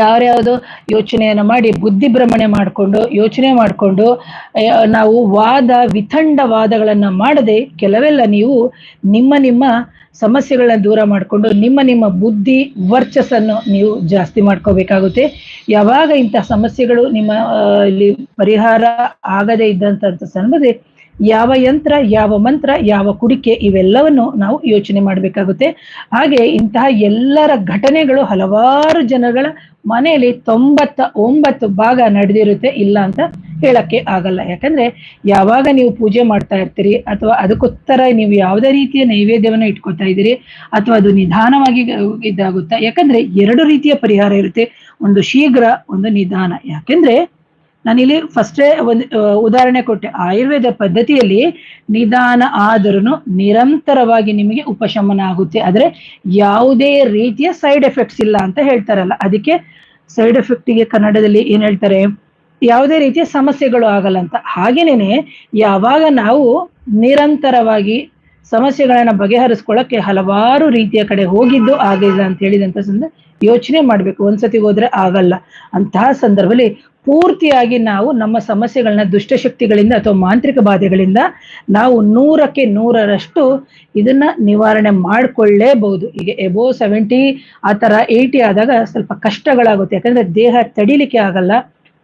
ಯಾರ್ಯಾವುದೋ ಯೋಚನೆಯನ್ನು ಮಾಡಿ, ಬುದ್ಧಿ ಭ್ರಮಣೆ ಮಾಡಿಕೊಂಡು, ಯೋಚನೆ ಮಾಡಿಕೊಂಡು ನಾವು ವಾದ, ವಿತಂಡ ವಾದಗಳನ್ನು ಮಾಡದೆ ಕೆಲವೆಲ್ಲ ನೀವು ನಿಮ್ಮ ನಿಮ್ಮ ಸಮಸ್ಯೆಗಳನ್ನ ದೂರ ಮಾಡಿಕೊಂಡು, ನಿಮ್ಮ ನಿಮ್ಮ ಬುದ್ಧಿ ವರ್ಚಸ್ಸನ್ನು ನೀವು ಜಾಸ್ತಿ ಮಾಡ್ಕೋಬೇಕಾಗುತ್ತೆ. ಯಾವಾಗ ಇಂಥ ಸಮಸ್ಯೆಗಳು ನಿಮ್ಮ ಇಲ್ಲಿ ಪರಿಹಾರ ಆಗದೆ ಇದ್ದಂತ ಸಂದರ್ಭದಲ್ಲಿ ಯಾವ ಯಂತ್ರ, ಯಾವ ಮಂತ್ರ, ಯಾವ ಕುಡಿಕೆ ಇವೆಲ್ಲವನ್ನು ನಾವು ಯೋಚನೆ ಮಾಡಬೇಕಾಗುತ್ತೆ. ಹಾಗೆ ಇಂತಹ ಎಲ್ಲರ ಘಟನೆಗಳು ಹಲವಾರು ಜನಗಳ ಮನೆಯಲ್ಲಿ ತೊಂಬತ್ತ ಒಂಬತ್ತು ಭಾಗ ನಡೆದಿರುತ್ತೆ ಇಲ್ಲ ಅಂತ ಹೇಳಕ್ಕೆ ಆಗಲ್ಲ. ಯಾಕಂದ್ರೆ ಯಾವಾಗ ನೀವು ಪೂಜೆ ಮಾಡ್ತಾ ಇರ್ತೀರಿ ಅಥವಾ ಅದಕ್ಕೋಸ್ಕರ ನೀವು ಯಾವುದೇ ರೀತಿಯ ನೈವೇದ್ಯವನ್ನು ಇಟ್ಕೊತಾ ಇದ್ದೀರಿ ಅಥವಾ ಅದು ನಿಧಾನವಾಗಿ ಇದಾಗುತ್ತಾ? ಯಾಕಂದ್ರೆ ಎರಡು ರೀತಿಯ ಪರಿಹಾರ ಇರುತ್ತೆ. ಒಂದು ಶೀಘ್ರ, ಒಂದು ನಿಧಾನ. ಯಾಕೆಂದ್ರೆ ನಾನಿಲ್ಲಿ ಫಸ್ಟೇ ಒಂದು ಉದಾಹರಣೆ ಕೊಟ್ಟೆ. ಆಯುರ್ವೇದ ಪದ್ಧತಿಯಲ್ಲಿ ನಿಧಾನ ಆದರೂ ನಿರಂತರವಾಗಿ ನಿಮಗೆ ಉಪಶಮನ ಆಗುತ್ತೆ ಆದ್ರೆ ಯಾವುದೇ ರೀತಿಯ ಸೈಡ್ ಎಫೆಕ್ಟ್ಸ್ ಇಲ್ಲ ಅಂತ ಹೇಳ್ತಾರಲ್ಲ. ಅದಕ್ಕೆ ಸೈಡ್ ಎಫೆಕ್ಟಿಗೆ ಕನ್ನಡದಲ್ಲಿ ಏನ್ ಹೇಳ್ತಾರೆ? ಯಾವುದೇ ರೀತಿಯ ಸಮಸ್ಯೆಗಳು ಆಗಲ್ಲ ಅಂತ. ಹಾಗೇನೇನೆ ಯಾವಾಗ ನಾವು ನಿರಂತರವಾಗಿ ಸಮಸ್ಯೆಗಳನ್ನ ಬಗೆಹರಿಸ್ಕೊಳ್ಳಕ್ಕೆ ಹಲವಾರು ರೀತಿಯ ಕಡೆ ಹೋಗಿದ್ದು ಆಗಿಲ್ಲ ಅಂತ ಹೇಳಿದಂತ ಸಂದ ಯೋಚನೆ ಮಾಡ್ಬೇಕು. ಒಂದ್ಸತಿ ಹೋದ್ರೆ ಆಗಲ್ಲ. ಅಂತಹ ಸಂದರ್ಭದಲ್ಲಿ ಪೂರ್ತಿಯಾಗಿ ನಾವು ನಮ್ಮ ಸಮಸ್ಯೆಗಳನ್ನ, ದುಷ್ಟಶಕ್ತಿಗಳಿಂದ ಅಥವಾ ಮಾಂತ್ರಿಕ ಬಾಧೆಗಳಿಂದ ನಾವು ನೂರಕ್ಕೆ ನೂರರಷ್ಟು ಇದನ್ನ ನಿವಾರಣೆ ಮಾಡ್ಕೊಳ್ಳೇಬಹುದು. ಈಗ ಎಬೋ ಸೆವೆಂಟಿ ಆ ತರ ಏಯ್ಟಿ ಆದಾಗ ಸ್ವಲ್ಪ ಕಷ್ಟಗಳಾಗುತ್ತೆ. ಯಾಕಂದ್ರೆ ದೇಹ ತಡಿಲಿಕ್ಕೆ ಆಗಲ್ಲ.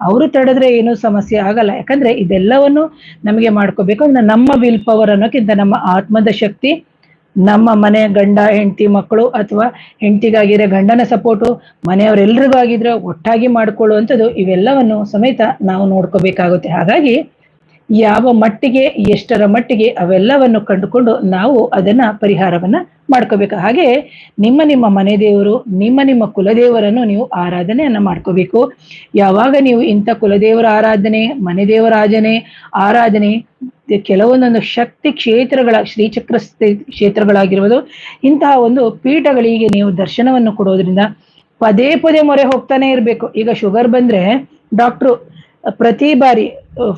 ಅವರು ತಡೆದ್ರೆ ಏನು ಸಮಸ್ಯೆ ಆಗಲ್ಲ. ಯಾಕಂದ್ರೆ ಇದೆಲ್ಲವನ್ನು ನಮಗೆ ಮಾಡ್ಕೋಬೇಕು. ಅಂದ್ರೆ ನಮ್ಮ ವಿಲ್ ಪವರ್ ಅನ್ನೋಕ್ಕಿಂತ ನಮ್ಮ ಆತ್ಮದ ಶಕ್ತಿ ನಮ್ಮ ಮನೆ ಗಂಡ, ಹೆಂಡತಿ, ಮಕ್ಕಳು ಅಥವಾ ಹೆಂಡತಿಗಾಗಿರೋ ಗಂಡನ ಸಪೋರ್ಟು ಮನೆಯವರೆಲ್ಲರಿಗೂ ಆಗಿದ್ರೆ ಒಟ್ಟಾಗಿ ಮಾಡ್ಕೊಳ್ಳುವಂಥದ್ದು ಇವೆಲ್ಲವನ್ನು ಸಮೇತ ನಾವು ನೋಡ್ಕೋಬೇಕಾಗುತ್ತೆ. ಹಾಗಾಗಿ ಯಾವ ಮಟ್ಟಿಗೆ, ಎಷ್ಟರ ಮಟ್ಟಿಗೆ ಅವೆಲ್ಲವನ್ನು ಕಂಡುಕೊಂಡು ನಾವು ಅದನ್ನ ಪರಿಹಾರವನ್ನ ಮಾಡ್ಕೋಬೇಕು. ಹಾಗೆ ನಿಮ್ಮ ನಿಮ್ಮ ಮನೆ ದೇವರು, ನಿಮ್ಮ ನಿಮ್ಮ ಕುಲದೇವರನ್ನು ನೀವು ಆರಾಧನೆಯನ್ನ ಮಾಡ್ಕೋಬೇಕು. ಯಾವಾಗ ನೀವು ಇಂಥ ಕುಲದೇವರ ಆರಾಧನೆ, ಮನೆ ದೇವರ ಆರಾಧನೆ ಆರಾಧನೆ ಕೆಲವೊಂದೊಂದು ಶಕ್ತಿ ಕ್ಷೇತ್ರಗಳ ಶ್ರೀಚಕ್ರ ಕ್ಷೇತ್ರಗಳಾಗಿರ್ಬೋದು, ಇಂತಹ ಒಂದು ಪೀಠಗಳಿಗೆ ನೀವು ದರ್ಶನವನ್ನು ಕೊಡೋದ್ರಿಂದ ಪದೇ ಪದೇ ಮೊರೆ ಹೋಗ್ತಾನೆ ಇರಬೇಕು. ಈಗ ಶುಗರ್ ಬಂದ್ರೆ ಡಾಕ್ಟ್ರು ಪ್ರತಿ ಬಾರಿ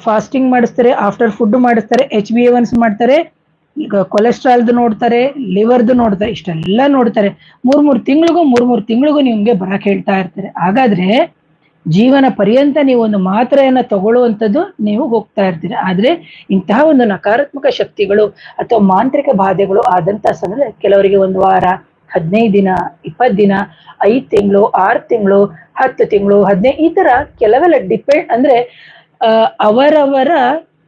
ಫಾಸ್ಟಿಂಗ್ ಮಾಡಿಸ್ತಾರೆ, ಆಫ್ಟರ್ ಫುಡ್ ಮಾಡಿಸ್ತಾರೆ ಎಚ್ ಬಿ ಒನ್ಸ್ ಮಾಡ್ತಾರೆ, ಈಗ ಕೊಲೆಸ್ಟ್ರಾಲ್ದು ನೋಡ್ತಾರೆ, ಲಿವರ್ದು ನೋಡ್ತಾರೆ, ಇಷ್ಟೆಲ್ಲ ನೋಡ್ತಾರೆ. ಮೂರ್ ಮೂರ್ ತಿಂಗಳಿಗೂ ಮೂರ್ ಮೂರ್ ತಿಂಗಳಿಗೂ ನಿಮ್ಗೆ ಬರಕ್ ಹೇಳ್ತಾ ಇರ್ತಾರೆ. ಹಾಗಾದ್ರೆ ಜೀವನ ಪರ್ಯಂತ ನೀವು ಒಂದು ಮಾತ್ರೆಯನ್ನ ತಗೊಳ್ಳುವಂಥದ್ದು ನೀವು ಹೋಗ್ತಾ ಇರ್ತೀರ. ಆದ್ರೆ ಇಂತಹ ಒಂದು ನಕಾರಾತ್ಮಕ ಶಕ್ತಿಗಳು ಅಥವಾ ಮಾಂತ್ರಿಕ ಬಾಧೆಗಳು ಆದಂತ ಸಮಯ ಕೆಲವರಿಗೆ ಒಂದು ವಾರ, ಹದಿನೈದು ದಿನ, ಇಪ್ಪತ್ತು ದಿನ, ಐದ್ ತಿಂಗಳು, ಆರು ತಿಂಗಳು, ಹತ್ತು ತಿಂಗಳು, ಹದಿನೈದು ಈ ತರ ಕೆಲವೆಲ್ಲ ಡಿಪೆಂಡ್ ಅಂದ್ರೆ ಅವರವರ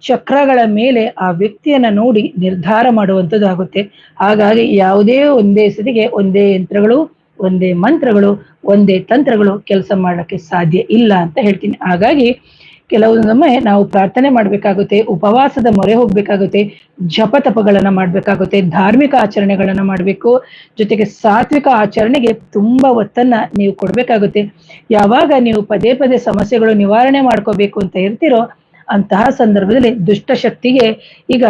ಚಕ್ರಗಳ ಮೇಲೆ ಆ ವ್ಯಕ್ತಿಯನ್ನ ನೋಡಿ ನಿರ್ಧಾರ ಮಾಡುವಂಥದ್ದು ಆಗುತ್ತೆ ಹಾಗಾಗಿ ಯಾವುದೇ ಒಂದೇ ಸತಿಗೆ ಒಂದೇ ಯಂತ್ರಗಳು ಒಂದೇ ಮಂತ್ರಗಳು, ಒಂದೇ ತಂತ್ರಗಳು ಕೆಲಸ ಮಾಡಕ್ಕೆ ಸಾಧ್ಯ ಇಲ್ಲ ಅಂತ ಹೇಳ್ತೀನಿ. ಹಾಗಾಗಿ ಕೆಲವೊಂದೊಮ್ಮೆ ನಾವು ಪ್ರಾರ್ಥನೆ ಮಾಡ್ಬೇಕಾಗುತ್ತೆ, ಉಪವಾಸದ ಮೊರೆ ಹೋಗ್ಬೇಕಾಗುತ್ತೆ ಜಪ ತಪಗಳನ್ನ ಮಾಡ್ಬೇಕಾಗುತ್ತೆ, ಧಾರ್ಮಿಕ ಆಚರಣೆಗಳನ್ನ ಮಾಡ್ಬೇಕು. ಜೊತೆಗೆ ಸಾತ್ವಿಕ ಆಚರಣೆಗೆ ತುಂಬಾ ಒತ್ತನ್ನ ನೀವು ಕೊಡ್ಬೇಕಾಗುತ್ತೆ. ಯಾವಾಗ ನೀವು ಪದೇ ಪದೇ ಸಮಸ್ಯೆಗಳು ನಿವಾರಣೆ ಮಾಡ್ಕೋಬೇಕು ಅಂತ ಇರ್ತೀರೋ ಅಂತಹ ಸಂದರ್ಭದಲ್ಲಿ ದುಷ್ಟಶಕ್ತಿಗೆ ಈಗ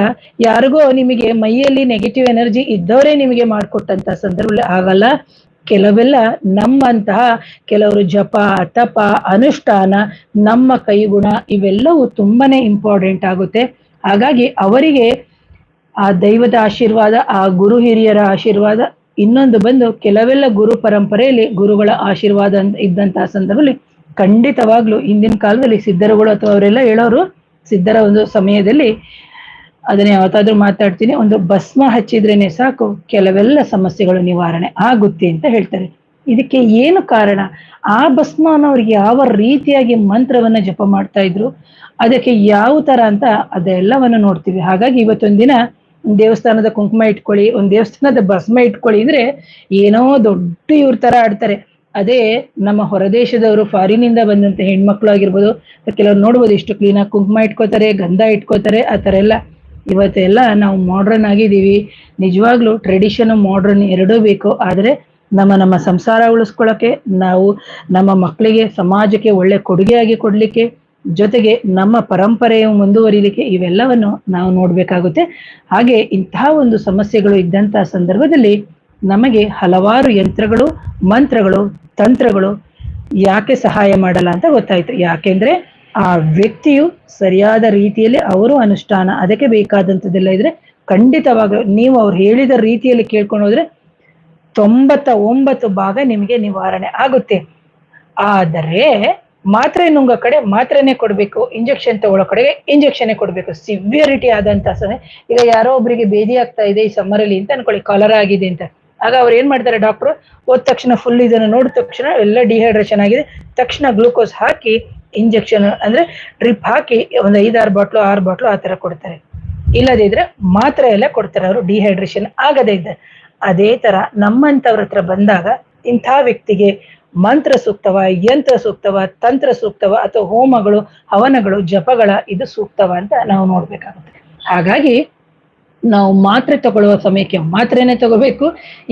ಯಾರಿಗೋ ನಿಮಗೆ ಮೈಯಲ್ಲಿ ನೆಗೆಟಿವ್ ಎನರ್ಜಿ ಇದ್ದವರೇ ನಿಮಗೆ ಮಾಡಿಕೊಟ್ಟಂತ ಸಂದರ್ಭದಲ್ಲಿ ಆಗಲ್ಲ. ಕೆಲವೆಲ್ಲ ನಮ್ಮಂತಹ ಕೆಲವರು ಜಪ, ತಪ, ಅನುಷ್ಠಾನ, ನಮ್ಮ ಕೈಗುಣ ಇವೆಲ್ಲವೂ ತುಂಬಾನೇ ಇಂಪಾರ್ಟೆಂಟ್ ಆಗುತ್ತೆ. ಹಾಗಾಗಿ ಅವರಿಗೆ ಆ ದೈವದ ಆಶೀರ್ವಾದ, ಆ ಗುರು ಹಿರಿಯರ ಆಶೀರ್ವಾದ, ಇನ್ನೊಂದು ಬಂದು ಕೆಲವೆಲ್ಲ ಗುರು ಪರಂಪರೆಯಲ್ಲಿ ಗುರುಗಳ ಆಶೀರ್ವಾದ ಇದ್ದಂತಹ ಸಂದರ್ಭದಲ್ಲಿ ಖಂಡಿತವಾಗ್ಲೂ ಹಿಂದಿನ ಕಾಲದಲ್ಲಿ ಸಿದ್ಧರುಗಳು ಅಥವಾ ಅವರೆಲ್ಲ ಹೇಳೋರು ಸಿದ್ಧರ ಒಂದು ಸಮಯದಲ್ಲಿ ಅದನ್ನ ಯಾವತ್ತಾದ್ರೂ ಮಾತಾಡ್ತೀನಿ. ಒಂದು ಭಸ್ಮ ಹಚ್ಚಿದ್ರೇನೆ ಸಾಕು, ಕೆಲವೆಲ್ಲ ಸಮಸ್ಯೆಗಳು ನಿವಾರಣೆ ಆಗುತ್ತೆ ಅಂತ ಹೇಳ್ತಾರೆ. ಇದಕ್ಕೆ ಏನು ಕಾರಣ? ಆ ಭಸ್ಮ ಅನ್ನೋರಿಗೆ ಯಾವ ರೀತಿಯಾಗಿ ಮಂತ್ರವನ್ನ ಜಪ ಮಾಡ್ತಾ ಇದ್ರು? ಅದಕ್ಕೆ ಯಾವ ತರ ಅಂತ ಅದೆಲ್ಲವನ್ನು ನೋಡ್ತೀವಿ. ಹಾಗಾಗಿ ಇವತ್ತೊಂದಿನ ದಿನ ದೇವಸ್ಥಾನದ ಕುಂಕುಮ ಇಟ್ಕೊಳ್ಳಿ, ಒಂದ್ ದೇವಸ್ಥಾನದ ಭಸ್ಮ ಇಟ್ಕೊಳ್ಳಿ ಅಂದ್ರೆ ಏನೋ ದೊಡ್ಡ ಇವ್ರ ತರ ಆಡ್ತಾರೆ. ಅದೇ ನಮ್ಮ ಹೊರದೇಶದವರು ಫಾರಿನಿಂದ ಬಂದಂತ ಹೆಣ್ಮಕ್ಳು ಆಗಿರ್ಬೋದು, ಕೆಲವ್ರು ನೋಡ್ಬೋದು ಇಷ್ಟು ಕ್ಲೀನಾಗಿ ಕುಂಕುಮ ಇಟ್ಕೋತಾರೆ, ಗಂಧ ಇಟ್ಕೋತಾರೆ, ಆ ತರ ಎಲ್ಲ. ಇವತ್ತೆಲ್ಲ ನಾವು ಮಾಡ್ರನ್ ಆಗಿದ್ದೀವಿ. ನಿಜವಾಗ್ಲೂ ಟ್ರೆಡಿಷನ್ ಮಾಡ್ರನ್ ಎರಡೂ ಬೇಕು. ಆದ್ರೆ ನಮ್ಮ ನಮ್ಮ ಸಂಸಾರ ಉಳಿಸ್ಕೊಳ್ಳೋಕೆ, ನಾವು ನಮ್ಮ ಮಕ್ಕಳಿಗೆ, ಸಮಾಜಕ್ಕೆ ಒಳ್ಳೆ ಕೊಡುಗೆಯಾಗಿ ಕೊಡ್ಲಿಕ್ಕೆ, ಜೊತೆಗೆ ನಮ್ಮ ಪರಂಪರೆಯ ಮುಂದುವರಿಲಿಕ್ಕೆ ಇವೆಲ್ಲವನ್ನು ನಾವು ನೋಡಬೇಕಾಗುತ್ತೆ. ಹಾಗೆ ಇಂತಹ ಒಂದು ಸಮಸ್ಯೆಗಳು ಇದ್ದಂತಹ ಸಂದರ್ಭದಲ್ಲಿ ನಮಗೆ ಹಲವಾರು ಯಂತ್ರಗಳು, ಮಂತ್ರಗಳು, ತಂತ್ರಗಳು ಯಾಕೆ ಸಹಾಯ ಮಾಡಲ್ಲ ಅಂತ ಗೊತ್ತಾಯ್ತು. ಯಾಕೆಂದ್ರೆ ಆ ವ್ಯಕ್ತಿಯು ಸರಿಯಾದ ರೀತಿಯಲ್ಲಿ ಅವರು ಅನುಷ್ಠಾನ, ಅದಕ್ಕೆ ಬೇಕಾದಂಥದ್ದೆಲ್ಲ ಇದ್ರೆ ಖಂಡಿತವಾಗ ನೀವು ಅವ್ರು ಹೇಳಿದ ರೀತಿಯಲ್ಲಿ ಕೇಳ್ಕೊಂಡು ಹೋದ್ರೆ ತೊಂಬತ್ತ ಒಂಬತ್ತು ಭಾಗ ನಿಮಗೆ ನಿವಾರಣೆ ಆಗುತ್ತೆ. ಆದರೆ ಮಾತ್ರೆ ನುಂಗೋ ಕಡೆ ಮಾತ್ರೆನೇ ಕೊಡ್ಬೇಕು, ಇಂಜೆಕ್ಷನ್ ತಗೊಳ್ಳೋ ಕಡೆಗೆ ಇಂಜೆಕ್ಷನ್ ಕೊಡ್ಬೇಕು. ಸಿವಿಯರಿಟಿ ಆದಂತ ಸಮಯ ಈಗ ಯಾರೋ ಒಬ್ರಿಗೆ ಬೇದಿ ಆಗ್ತಾ ಇದೆ ಈ ಸಮ್ಮರಲ್ಲಿ ಅಂತ ಅನ್ಕೊಳ್ಳಿ ಕಾಲರ ಆಗಿದೆ ಅಂತ. ಆಗ ಅವ್ರು ಏನ್ ಮಾಡ್ತಾರೆ ಡಾಕ್ಟ್ರು ಹೋದ ತಕ್ಷಣ ಫುಲ್ ಇದನ್ನ ನೋಡಿದ ತಕ್ಷಣ ಎಲ್ಲ ಡಿಹೈಡ್ರೇಷನ್ ಆಗಿದೆ. ತಕ್ಷಣ ಗ್ಲೂಕೋಸ್ ಹಾಕಿ ಇಂಜೆಕ್ಷನ್ ಅಂದ್ರೆ ಡ್ರಿಪ್ ಹಾಕಿ ಒಂದು ಐದಾರು ಬಾಟ್ಲು ಆರು ಬಾಟ್ಲು ಆ ತರ ಕೊಡ್ತಾರೆ. ಇಲ್ಲದಿದ್ರೆ ಮಾತ್ರ ಎಲ್ಲ ಕೊಡ್ತಾರೆ ಅವರು ಡಿಹೈಡ್ರೇಷನ್ ಆಗದೇ ಇದ್ದ ಅದೇ ತರ ನಮ್ಮಂತವ್ರ ಹತ್ರ ಬಂದಾಗ ಇಂಥ ವ್ಯಕ್ತಿಗೆ ಮಂತ್ರ ಸೂಕ್ತವ, ಯಂತ್ರ ಸೂಕ್ತವ, ತಂತ್ರ ಸೂಕ್ತವ ಅಥವಾ ಹೋಮಗಳು, ಹವನಗಳು, ಜಪಗಳ ಇದು ಸೂಕ್ತವ ಅಂತ ನಾವು ನೋಡ್ಬೇಕಾಗುತ್ತೆ. ಹಾಗಾಗಿ ನಾವು ಮಾತ್ರೆ ತಗೊಳ್ಳುವ ಸಮಯಕ್ಕೆ ಮಾತ್ರೆನೇ ತಗೋಬೇಕು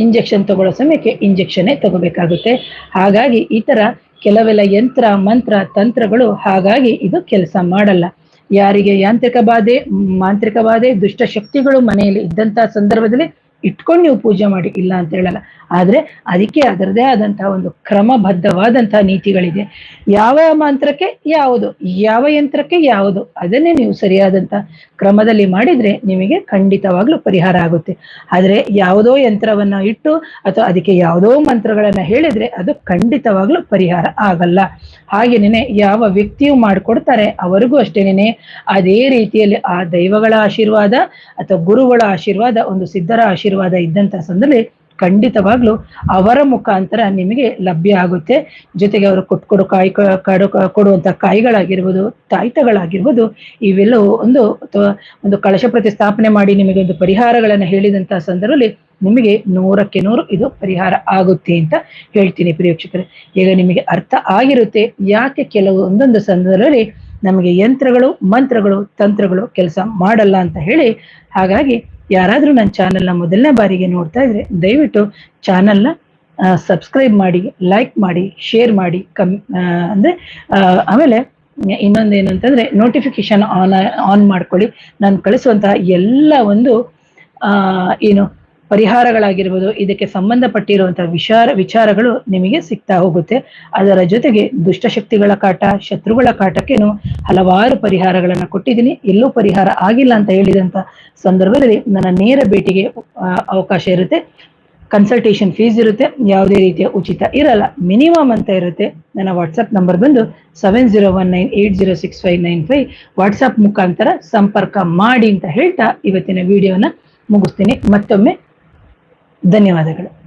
ಇಂಜೆಕ್ಷನ್ ತಗೊಳ್ಳೋ ಸಮಯಕ್ಕೆ ಇಂಜೆಕ್ಷನ್ನೇ ತಗೋಬೇಕಾಗುತ್ತೆ. ಹಾಗಾಗಿ ಈ ತರ ಕೆಲವೆಲ್ಲ ಯಂತ್ರ, ಮಂತ್ರ, ತಂತ್ರಗಳು, ಹಾಗಾಗಿ ಇದು ಕೆಲಸ ಮಾಡಲ್ಲ. ಯಾರಿಗೆ ಯಾಂತ್ರಿಕ ಬಾಧೆ, ಮಾಂತ್ರಿಕ ಬಾಧೆ, ದುಷ್ಟ ಶಕ್ತಿಗಳು ಮನೆಯಲ್ಲಿ ಇದ್ದಂತಹ ಸಂದರ್ಭದಲ್ಲಿ ಇಟ್ಕೊಂಡು ನೀವು ಪೂಜೆ ಮಾಡಿ, ಇಲ್ಲ ಅಂತ ಹೇಳಲ್ಲ. ಆದ್ರೆ ಅದಕ್ಕೆ ಅದರದೇ ಆದಂತಹ ಒಂದು ಕ್ರಮಬದ್ಧವಾದಂತಹ ನೀತಿಗಳಿದೆ. ಯಾವ ಮಂತ್ರಕ್ಕೆ ಯಾವುದು, ಯಾವ ಯಂತ್ರಕ್ಕೆ ಯಾವುದು, ಅದನ್ನೇ ನೀವು ಸರಿಯಾದಂತಹ ಕ್ರಮದಲ್ಲಿ ಮಾಡಿದ್ರೆ ನಿಮಗೆ ಖಂಡಿತವಾಗ್ಲೂ ಪರಿಹಾರ ಆಗುತ್ತೆ. ಆದ್ರೆ ಯಾವುದೋ ಯಂತ್ರವನ್ನ ಇಟ್ಟು ಅಥವಾ ಅದಕ್ಕೆ ಯಾವುದೋ ಮಂತ್ರಗಳನ್ನ ಹೇಳಿದ್ರೆ ಅದು ಖಂಡಿತವಾಗ್ಲೂ ಪರಿಹಾರ ಆಗಲ್ಲ. ಹಾಗೇನೆ ಯಾವ ವ್ಯಕ್ತಿಯು ಮಾಡಿಕೊಡ್ತಾರೆ ಅವರಿಗೂ ಅಷ್ಟೇನೆ ಅದೇ ರೀತಿಯಲ್ಲಿ ಆ ದೈವಗಳ ಆಶೀರ್ವಾದ ಅಥವಾ ಗುರುಗಳ ಆಶೀರ್ವಾದ, ಒಂದು ಸಿದ್ಧರ ಆಶೀರ್ವಾದ ಇದ್ದಂತ ಸಂದರ್ಭದಲ್ಲಿ ಖಂಡಿತವಾಗ್ಲೂ ಅವರ ಮುಖಾಂತರ ನಿಮಗೆ ಲಭ್ಯ ಆಗುತ್ತೆ. ಜೊತೆಗೆ ಅವರು ಕೊಟ್ಕೊಡೋ ಕಾಯಿ ಕಾಡು ಕಡು ಕೊಡುವಂತ ಕಾಯಿಗಳಾಗಿರ್ಬೋದು, ತಾಯ್ತಗಳಾಗಿರ್ಬೋದು, ಇವೆಲ್ಲವೂ ಒಂದು ಒಂದು ಕಳಶ ಪ್ರತಿಸ್ಥಾಪನೆ ಮಾಡಿ ನಿಮಗೆ ಒಂದು ಪರಿಹಾರಗಳನ್ನು ಹೇಳಿದಂತಹ ಸಂದರ್ಭದಲ್ಲಿ ನಿಮಗೆ ನೂರಕ್ಕೆ ನೂರು ಇದು ಪರಿಹಾರ ಆಗುತ್ತೆ ಅಂತ ಹೇಳ್ತೀನಿ ಪ್ರೇಕ್ಷಕರು ಈಗ ನಿಮಗೆ ಅರ್ಥ ಆಗಿರುತ್ತೆ. ಯಾಕೆ ಕೆಲವು ಒಂದೊಂದು ಸಂದರ್ಭದಲ್ಲಿ ನಮಗೆ ಯಂತ್ರಗಳು, ಮಂತ್ರಗಳು, ತಂತ್ರಗಳು ಕೆಲಸ ಮಾಡಲ್ಲ ಅಂತ ಹೇಳಿ ಹಾಗಾಗಿ ಯಾರಾದ್ರೂ ನನ್ನ ಚಾನೆಲ್ನ ಮೊದಲನೇ ಬಾರಿಗೆ ನೋಡ್ತಾ ಇದ್ರೆ ದಯವಿಟ್ಟು ಚಾನೆಲ್ನ ಸಬ್ಸ್ಕ್ರೈಬ್ ಮಾಡಿ ಲೈಕ್ ಮಾಡಿ ಶೇರ್ ಮಾಡಿ, ಕಮ್ ಅಂದ್ರೆ ಆಮೇಲೆ ಇನ್ನೊಂದು ಏನಂತಂದ್ರೆ ನೋಟಿಫಿಕೇಶನ್ ಆನ್ ಆನ್ ಮಾಡ್ಕೊಳ್ಳಿ. ನಾನು ಕಳಿಸುವಂತಹ ಎಲ್ಲ ಒಂದು ಏನು ಪರಿಹಾರಗಳಾಗಿರ್ಬೋದು, ಇದಕ್ಕೆ ಸಂಬಂಧಪಟ್ಟಿರುವಂತಹ ವಿಚಾರ ವಿಚಾರಗಳು ನಿಮಗೆ ಸಿಗ್ತಾ ಹೋಗುತ್ತೆ. ಅದರ ಜೊತೆಗೆ ದುಷ್ಟಶಕ್ತಿಗಳ ಕಾಟ, ಶತ್ರುಗಳ ಕಾಟಕ್ಕೇನು ಹಲವಾರು ಪರಿಹಾರಗಳನ್ನ ಕೊಟ್ಟಿದ್ದೀನಿ. ಎಲ್ಲೂ ಪರಿಹಾರ ಆಗಿಲ್ಲ ಅಂತ ಹೇಳಿದಂತ ಸಂದರ್ಭದಲ್ಲಿ ನನ್ನ ನೇರ ಭೇಟಿಗೆ ಅವಕಾಶ ಇರುತ್ತೆ. ಕನ್ಸಲ್ಟೇಷನ್ ಫೀಸ್ ಇರುತ್ತೆ. ಯಾವುದೇ ರೀತಿಯ ಉಚಿತ ಇರಲ್ಲ. ಮಿನಿಮಮ್ ಅಂತ ಇರುತ್ತೆ. ನನ್ನ ವಾಟ್ಸಪ್ ನಂಬರ್ ಬಂದು seven zero one nine eight zero six five nine five WhatsApp ಮುಖಾಂತರ ಸಂಪರ್ಕ ಮಾಡಿ ಅಂತ ಹೇಳ್ತಾ ಇವತ್ತಿನ ವಿಡಿಯೋನ ಮುಗಿಸ್ತೀನಿ. ಮತ್ತೊಮ್ಮೆ ಧನ್ಯವಾದಗಳು.